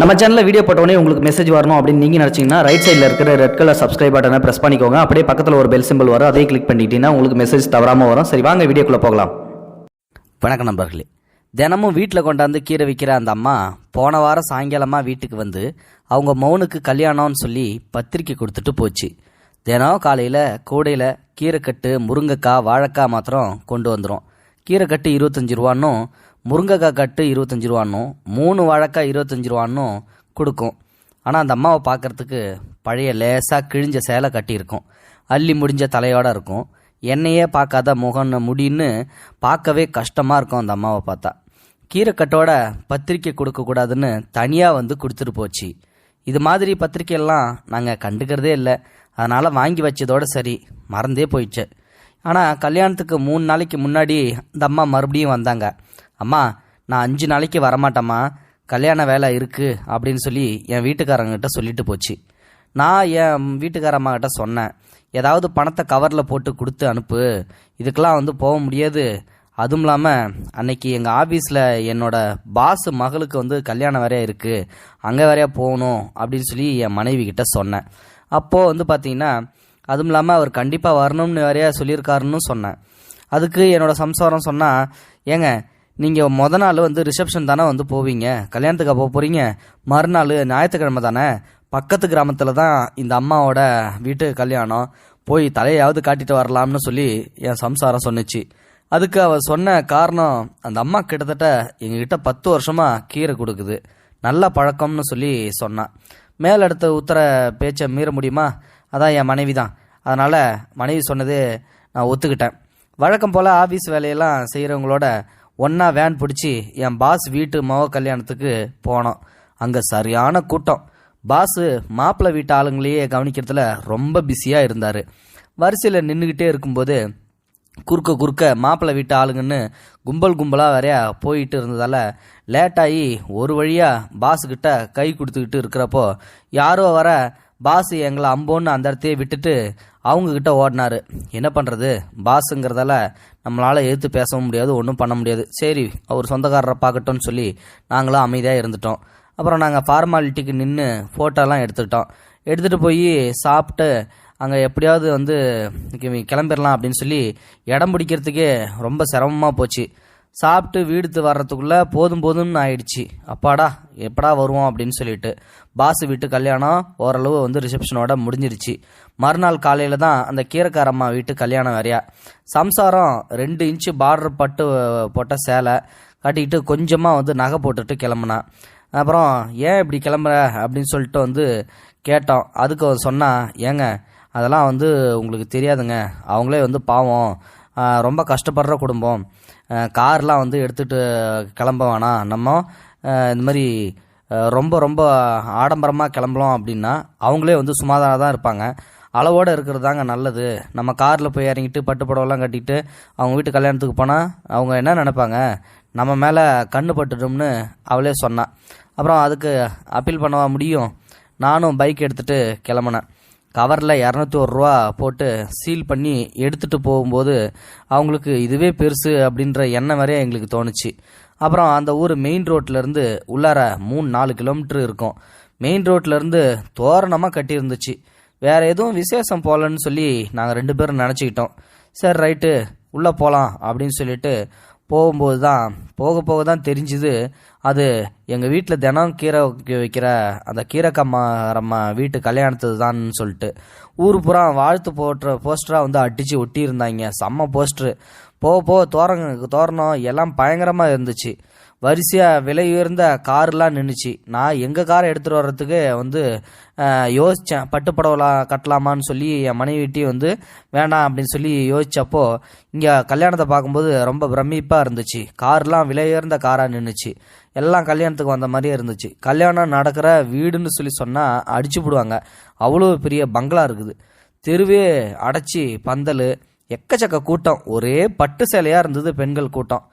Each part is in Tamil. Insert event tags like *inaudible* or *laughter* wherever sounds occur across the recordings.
நம்ம சேனலில் வீடியோ போட்டோடனே உங்களுக்கு மெசேஜ் வரணும் அப்படின்னு நீங்கள் நினச்சிங்கன்னா ரைட் சைடில் இருக்கிற ரெட் கலர் சப்ஸ்கிரைப் பட்டனை ப்ரெஸ் பண்ணிக்கோங்க. அப்படியே பக்கத்தில் ஒரு பெல் சிம்பிள் வரும். அதே கிளிக் பண்ணிட்டீங்கன்னா உங்களுக்கு மெசேஜ் தவறாமல் வரும். சரி வாங்க வீடியோக்குள்ளே போகலாம். வணக்கம் நண்பர்களே. தினமும் வீட்டில் கொண்டாந்து கீரை விற்கிற அந்த அம்மா போன வாரம் சாயங்காலமாக வீட்டுக்கு வந்து அவங்க மௌனுக்கு கல்யாணம்னு சொல்லி பத்திரிக்கை கொடுத்துட்டு போச்சு. தினம் காலையில் கூடையில் கீரைக்கட்டு முருங்கைக்காய் வாழைக்காய் மாத்திரம் கொண்டு வந்துடும் கீரைக்கட்டு இருபத்தஞ்சி ரூபான்னும் முருங்கைக்காய் கட்டு இருபத்தஞ்சி ரூபான்னும் மூணு வாழைக்காய் இருபத்தஞ்சி ரூபான்னும் கொடுக்கும். ஆனால் அந்த அம்மாவை பார்க்கறதுக்கு பழைய லேசாக கிழிஞ்ச சேலை கட்டியிருக்கும். அள்ளி முடிஞ்ச தலையோடு இருக்கும். என்னையே பார்க்காத முகன்னு முடின்னு பார்க்கவே கஷ்டமாக இருக்கும் அந்த அம்மாவை பார்த்தா. கீரைக்கட்டோட பத்திரிக்கை கொடுக்கக்கூடாதுன்னு தனியாக வந்து கொடுத்துட்டு போச்சு. இது மாதிரி பத்திரிக்கையெல்லாம் நாங்கள் கண்டுக்கிறதே இல்லை. அதனால் வாங்கி வச்சதோட சரி மறந்தே போயிடுச்சு. ஆனால் கல்யாணத்துக்கு மூணு நாளைக்கு முன்னாடி இந்த அம்மா மறுபடியும் வந்தாங்க. அம்மா நான் அஞ்சு நாளைக்கு வரமாட்டேம்மா. கல்யாண வேலை இருக்குது அப்படின்னு சொல்லி என் வீட்டுக்காரங்கிட்ட சொல்லிட்டு போச்சு. நான் என் வீட்டுக்கார அம்மாக்கிட்ட சொன்னேன் ஏதாவது பணத்தை கவரில் போட்டு கொடுத்து அனுப்பு. இதுக்கெலாம் வந்து போக முடியாது. அதுவும் இல்லாமல் அன்னைக்கு எங்கள் ஆஃபீஸில் என்னோட பாஸ் மகளுக்கு வந்து கல்யாணம் வேறையா இருக்குது அங்கே வேறையா போகணும் அப்படின்னு சொல்லி என் மனைவி கிட்ட சொன்னேன். அப்போது வந்து பார்த்தீங்கன்னா அதுவும் இல்லாமல் அவர் கண்டிப்பாக வரணும்னு வேறையா சொல்லியிருக்காருன்னு சொன்னேன். அதுக்கு என்னோடய சம்சாரம் சொன்னால் ஏங்க நீங்கள் மொதல் நாள் வந்து ரிசப்ஷன் தானே வந்து போவீங்க? கல்யாணத்துக்கு போக போகிறீங்க மறுநாள் ஞாயிற்றுக்கிழமை தானே? பக்கத்து கிராமத்தில் தான் இந்த அம்மாவோட வீட்டு கல்யாணம். போய் தலையாவது காட்டிட்டு வரலாம்னு சொல்லி என் சம்சாரம் சொன்னுச்சு. அதுக்கு அவ சொன்ன காரணம் அந்த அம்மா கிட்டத்தட்ட எங்ககிட்ட பத்து வருஷமாக கீரை கொடுக்குது. நல்ல பழக்கம்னு சொல்லி சொன்னான் மேலடுத்த உத்தர பேச்சை மீற முடியுமா? அதான் என் மனைவி தான். அதனால் மனைவி சொன்னது நான் ஒத்துக்கிட்டேன். வழக்கம் போல் ஆஃபீஸ் வேலையெல்லாம் செய்கிறவங்களோட ஒன்றா வேன் பிடிச்சி என் பாஸ் வீட்டு மவ கல்யாணத்துக்கு போனோம். அங்கே சரியான கூட்டம். பாஸு மாப்பிள்ளை வீட்டு ஆளுங்களையே கவனிக்கிறதுல ரொம்ப பிஸியாக இருந்தார். வரிசையில் நின்றுக்கிட்டே இருக்கும்போது குறுக்க குறுக்க மாப்பிள்ளை வீட்டு ஆளுங்கன்னு கும்பல் கும்பலாக வேறையா போயிட்டு இருந்ததால் லேட்டாகி ஒரு வழியாக பாஸுக்கிட்ட கை கொடுத்துக்கிட்டு இருக்கிறப்போ யாரோ வர பாஸ் எங்களை அம்போன்னு அந்த இடத்தையே விட்டுட்டு அவங்கக்கிட்ட ஓடினாரு. என்ன பண்ணுறது பாஸுங்கிறதால நம்மளால் எதிர்த்து பேசவும் முடியாது ஒன்றும் பண்ண முடியாது. சரி அவர் சொந்தக்காரரை பார்க்கட்டும்னு சொல்லி நாங்களும் அமைதியாக இருந்துட்டோம். அப்புறம் நாங்கள் ஃபார்மாலிட்டிக்கு நின்று ஃபோட்டோலாம் எடுத்துக்கிட்டோம். எடுத்துகிட்டு போய் சாப்பிட்டு அங்கே எப்படியாவது வந்து கிளம்பிடலாம் அப்படின்னு சொல்லி இடம் பிடிக்கிறதுக்கே ரொம்ப சிரமமாக போச்சு. சாப்பிட்டு வீடுத்து வர்றதுக்குள்ளே போதும் போதும்னு ஆயிடுச்சு. அப்பாடா எப்படா வருவோம் அப்படின்னு சொல்லிட்டு பாஸ் வீட்டு கல்யாணம் ஓரளவு வந்து ரிசப்ஷனோட முடிஞ்சிருச்சு. மறுநாள் காலையில் தான் அந்த கீரைக்காரம்மா வீட்டு கல்யாணம் வேறையா. சம்சாரம் ரெண்டு இன்ச்சு பார்டர் பட்டு போட்ட சேலை கட்டிக்கிட்டு கொஞ்சமாக வந்து நகை போட்டுட்டு கிளம்புனான் அப்புறம் ஏன் இப்படி கிளம்புற? அப்படின்னு சொல்லிட்டு வந்து கேட்டோம் அதுக்கு அவன் ஏங்க அதெல்லாம் வந்து உங்களுக்கு தெரியாதுங்க. அவங்களே வந்து பாவம். ரொம்ப கஷ்டப்படுற குடும்பம். கார்லாம் வந்து எடுத்துகிட்டு கிளம்ப வேணாம். நம்ம இந்த மாதிரி ரொம்ப ரொம்ப ஆடம்பரமாக கிளம்பலாம் அப்படின்னா அவங்களே வந்து சுமாதாராக தான் இருப்பாங்க. அளவோடு இருக்கிறது தாங்க நல்லது. நம்ம காரில் போய் இறங்கிட்டு பட்டு புடவெல்லாம் கட்டிட்டு அவங்க வீட்டு கல்யாணத்துக்கு போனால் அவங்க என்ன நினைப்பாங்க? நம்ம மேலே கண்ணு பட்டுடும்னு அவளே சொன்னான் அப்புறம் அதுக்கு அப்பீல் பண்ணவா முடியும்? நானும் பைக் எடுத்துகிட்டு கிளம்புனேன். கவரில் இரநூத்தி ஒரு ரூபா போட்டு சீல் பண்ணி எடுத்துகிட்டு போகும்போது அவங்களுக்கு இதுவே பெருசு அப்படின்ற எண்ணம் வரைய எங்களுக்கு தோணுச்சு. அப்புறம் அந்த ஊர் மெயின் ரோட்லேருந்து உள்ளார மூணு நாலு கிலோமீட்டர் இருக்கும். மெயின் ரோட்லேருந்து தோரணமாக கட்டியிருந்துச்சு. வேற எதுவும் விசேஷம் போகலன்னு சொல்லி நாங்கள் ரெண்டு பேரும் நினச்சிக்கிட்டோம். சரி ரைட்டு உள்ளே போகலாம் அப்படின்னு சொல்லிட்டு போகும்போது தான் போக போக தான் தெரிஞ்சுது அது எங்கள் வீட்டில் தினம் கீரை வைக்க- வைக்கிற அந்த கீரைக்கம்மாரம்மா வீட்டு கல்யாணத்துக்கு தான் சொல்லிட்டு ஊர் பூரா வாழ்த்து போட்டுற போஸ்டராக வந்து அடித்து ஒட்டியிருந்தாங்க. செம்ம போஸ்டரு. போக போக தோரங்க தோரணம் எல்லாம் பயங்கரமாக இருந்துச்சு. வரிசையாக விலை உயர்ந்த கார்லாம் நின்றுச்சு நான் எங்கள் காரை எடுத்துகிட்டு வர்றதுக்கு வந்து யோசித்தேன் பட்டுப்படவலாம் கட்டலாமான்னு சொல்லி என் மனைவிட்டையும் வந்து வேண்டாம் அப்படின்னு சொல்லி யோசித்தப்போ இங்கே கல்யாணத்தை பார்க்கும்போது ரொம்ப பிரமிப்பாக இருந்துச்சு. கார்லாம் விலை உயர்ந்த காராக நின்றுச்சு எல்லாம் கல்யாணத்துக்கு வந்த மாதிரியே இருந்துச்சு. கல்யாணம் நடக்கிற வீடுன்னு சொல்லி சொன்னால் அடிச்சு போடுவாங்க. அவ்வளோ பெரிய பங்களா இருக்குது. தெருவே அடைச்சி பந்தல் எக்கச்சக்க கூட்டம். ஒரே பட்டு சேலையாக இருந்தது பெண்கள் கூட்டம்.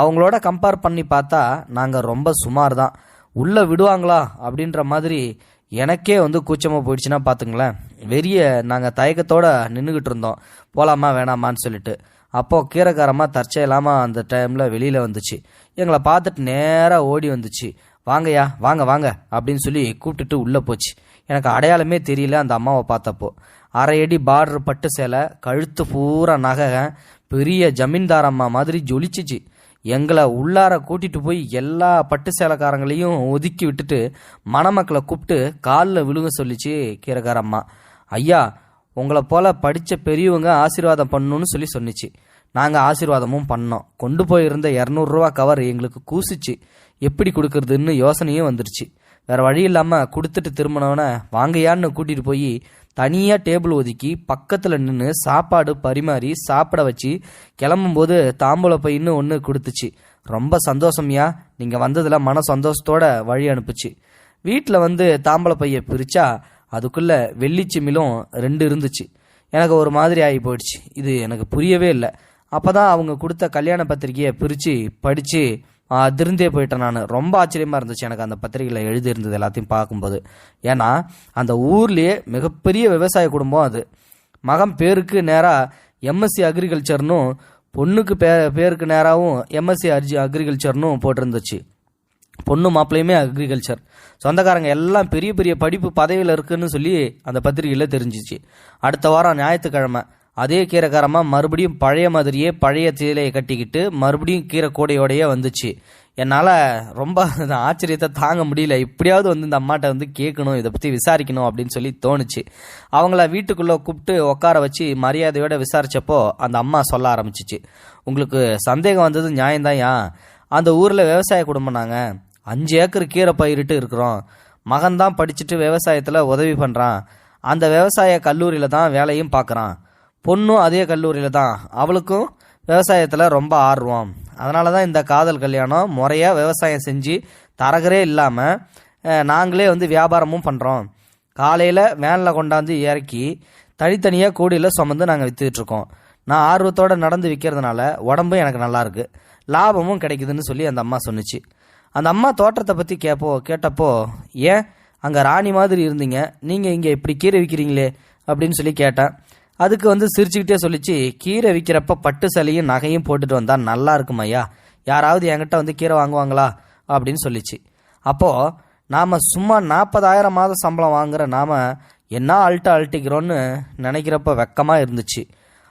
அவங்களோட கம்பேர் பண்ணி பார்த்தா நாங்கள் ரொம்ப சுமார் தான் உள்ளே விடுவாங்களா? அப்படின்ற மாதிரி எனக்கே வந்து கூச்சமாக போயிடுச்சுன்னா பார்த்துங்களேன் வெறிய நாங்கள் தயக்கத்தோடு நின்றுக்கிட்டு இருந்தோம். போகலாமா வேணாமான்னு சொல்லிட்டு. அப்போது கீரைக்காரமாக தற்செயலாமல் அந்த டைமில் வெளியில் வந்துச்சு. எங்களை பார்த்துட்டு நேராக ஓடி வந்துச்சு. வாங்கய்யா வாங்க வாங்க அப்படின்னு சொல்லி கூப்பிட்டுட்டு உள்ளே போச்சு. எனக்கு அடையாளமே தெரியல அந்த அம்மாவை பார்த்தப்போ. அரை அடி பார்டர் பட்டு சேலை கழுத்து பூரா நகை பெரிய ஜமீன்தார் அம்மா மாதிரி ஜொலிச்சிச்சு. எங்களை உள்ளார கூட்டிட்டு போய் எல்லா பட்டு சேலைக்காரங்களையும் ஒதுக்கி விட்டுட்டு மணமக்களை கூப்பிட்டு காலில் விழுங்க சொல்லிச்சு கீரைக்கார அம்மா. ஐயா உங்களை போல படித்த பெரியவங்க ஆசீர்வாதம் பண்ணணும்னு சொல்லி சொன்னிச்சு. நாங்கள் ஆசீர்வாதமும் பண்ணோம். கொண்டு போயிருந்த இரநூறுவா கவர் எங்களுக்கு கூசிச்சு. எப்படி கொடுக்கறதுன்னு யோசனையும் வந்துருச்சு. வேற வழி இல்லாமல் கொடுத்துட்டு திரும்பினவனை வாங்கயான்னு கூட்டிட்டு போய் தனியாக டேபிள் ஒதுக்கி பக்கத்தில் நின்று சாப்பாடு பரிமாறி சாப்பிட வச்சு கிளம்பும்போது தாம்பூல பைன்னு ஒன்று கொடுத்துச்சு. ரொம்ப சந்தோஷம்யா. நீங்கள் வந்ததில் மன சந்தோஷத்தோட வழி அனுப்புச்சு. வீட்டில் வந்து தாம்பூல பையை பிரித்தா அதுக்குள்ளே வெள்ளிச்சிமிலும் ரெண்டு இருந்துச்சு. எனக்கு ஒரு மாதிரி ஆகி போயிடுச்சு. இது எனக்கு புரியவே இல்லை. அப்போ தான் அவங்க கொடுத்த கல்யாண பத்திரிக்கையை பிரித்து படித்து அதிர்ந்தே போயிட்டேன் நான். ரொம்ப ஆச்சரியமாக இருந்துச்சு எனக்கு அந்த பத்திரிகையில் எழுதியிருந்தது எல்லாத்தையும் பார்க்கும்போது. ஏன்னா அந்த ஊர்லேயே மிகப்பெரிய விவசாய குடும்பம் அது. மகன் பேருக்கு நேராக எம்எஸ்சி அக்ரிகல்ச்சர்னும் பொண்ணுக்கு பே பேருக்கு நேராகவும் எம்எஸ்சி அர்ஜி அக்ரிகல்ச்சர்னும் போட்டிருந்துச்சு. பொண்ணு மாப்பிள்ளையுமே அக்ரிகல்ச்சர் சொந்தக்காரங்க எல்லாம் பெரிய பெரிய படிப்பு பதவியில் இருக்குன்னு சொல்லி அந்த பத்திரிகையில் தெரிஞ்சிச்சு. அடுத்த வாரம் ஞாயிற்றுக்கிழமை. அதே கீரைக்காரமாக மறுபடியும் பழைய மாதிரியே பழைய சீலையை கட்டிக்கிட்டு மறுபடியும் கீரை கூடையோடையே வந்துச்சு. என்னால் ரொம்ப *laughs* ஆச்சரியத்தை தாங்க முடியல. எப்படியாவது வந்து இந்த அம்மாட்ட வந்து கேட்கணும் இதை பற்றி விசாரிக்கணும் அப்படின்னு சொல்லி தோணுச்சு. அவங்கள வீட்டுக்குள்ளே கூப்பிட்டு உட்கார வச்சு மரியாதையோட விசாரித்தப்போ அந்த அம்மா சொல்ல ஆரம்பிச்சிச்சு. உங்களுக்கு சந்தேகம் வந்தது ஏன் அந்த ஊரில் விவசாய குடும்பம் நாங்கள் அஞ்சு ஏக்கர் கீரை பயிரிட்டு இருக்கிறோம். மகன் தான் படிச்சுட்டு விவசாயத்தில் உதவி பண்ணுறான் அந்த விவசாய கல்லூரியில் தான் வேலையும் பார்க்குறான் பொண்ணும் அதே கல்லூரியில் தான். அவளுக்கும் விவசாயத்தில் ரொம்ப ஆர்வம். அதனால தான் இந்த காதல் கல்யாணம் முறையாக விவசாயம் செஞ்சு தரகரே இல்லாமல் நாங்களே வந்து வியாபாரமும் பண்ணுறோம் காலையில் வேனில் கொண்டாந்து இறக்கி தனித்தனியாக கூடியில் சுமந்து நாங்கள் விற்றுட்ருக்கோம் நான் ஆர்வத்தோடு நடந்து விற்கிறதுனால உடம்பும் எனக்கு நல்லாயிருக்கு லாபமும் கிடைக்குதுன்னு சொல்லி அந்த அம்மா சொன்னுச்சு. அந்த அம்மா தோட்டத்தை பற்றி கேட்போ கேட்டப்போ ஏன் அங்கே ராணி மாதிரி இருந்தீங்க? நீங்கள் இங்கே இப்படி கீரை விற்கிறீங்களே அப்படின்னு சொல்லி கேட்டேன். அதுக்கு வந்து சிரிச்சுக்கிட்டே சொல்லிச்சு கீரை விற்கிறப்ப பட்டு சலையும் நகையும் போட்டுட்டு வந்தால் நல்லா இருக்கும் ஐயா. யாராவது என்கிட்ட வந்து கீரை வாங்குவாங்களா? அப்படின்னு சொல்லிச்சு. அப்போது நாம் சும்மா நாற்பதாயிரம் மாத சம்பளம் வாங்குற நாம் என்ன அல்ட்ட அழட்டிக்கிறோன்னு நினைக்கிறப்ப வெக்கமாக இருந்துச்சு.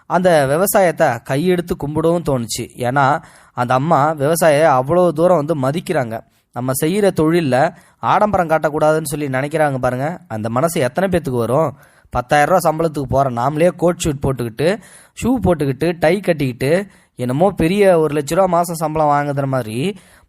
அந்த விவசாயத்தை கையெடுத்து கும்பிடவும் தோணுச்சு. ஏன்னா அந்த அம்மா விவசாய அவ்வளோ தூரம் வந்து மதிக்கிறாங்க. நம்ம செய்கிற தொழிலில் ஆடம்பரம் காட்டக்கூடாதுன்னு சொல்லி நினைக்கிறாங்க பாருங்கள் அந்த மனசு எத்தனை பேத்துக்கு வரும்? பத்தாயிரம் ரூபா சம்பளத்துக்கு போகிற நாமளே கோட் ஷூட் போட்டுக்கிட்டு ஷூ போட்டுக்கிட்டு டை கட்டிக்கிட்டு என்னமோ பெரிய ஒரு லட்ச ரூபா மாதம் சம்பளம் வாங்குற மாதிரி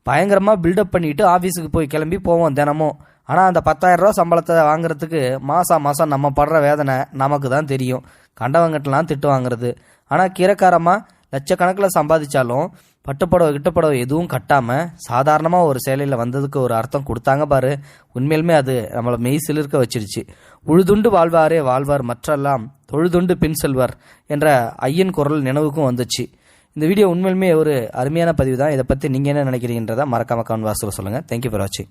பயங்கரமாக பில்டப் பண்ணிட்டு ஆஃபீஸுக்கு போய் கிளம்பி போவோம் தினமும். ஆனால் அந்த பத்தாயிரம் ரூபா சம்பளத்தை வாங்குறதுக்கு மாதம் மாதம் நம்ம படுற வேதனை நமக்கு தான் தெரியும். கண்டவங்கிட்டலாம் திட்டு வாங்குறது. ஆனால் கீரைக்காரமாக லட்சக்கணக்கில் சம்பாதிச்சாலும் பட்டுப்படவை கிட்டப்படவை எதுவும் கட்டாமல் சாதாரணமாக ஒரு சேலையில் வந்ததுக்கு ஒரு அர்த்தம் கொடுத்தாங்க பாரு. உண்மையிலுமே அது நம்மளை மெய் சிலிர்க்க வச்சிருச்சு. உழுதுண்டு வாழ்வாரே வாழ்வார் மற்றெல்லாம் தொழுதுண்டு பின் செல்வர் என்ற ஐயன் குரல் நினைவுக்கும் வந்துச்சு. இந்த வீடியோ உண்மையிலுமே ஒரு அருமையான பதிவு தான் இதை பற்றி நீங்கள் என்ன நினைக்கிறீங்கன்றதை மறக்காம கவன் வாசல் சொல்லுங்கள் தேங்க்யூ ஃபார் வாட்சிங்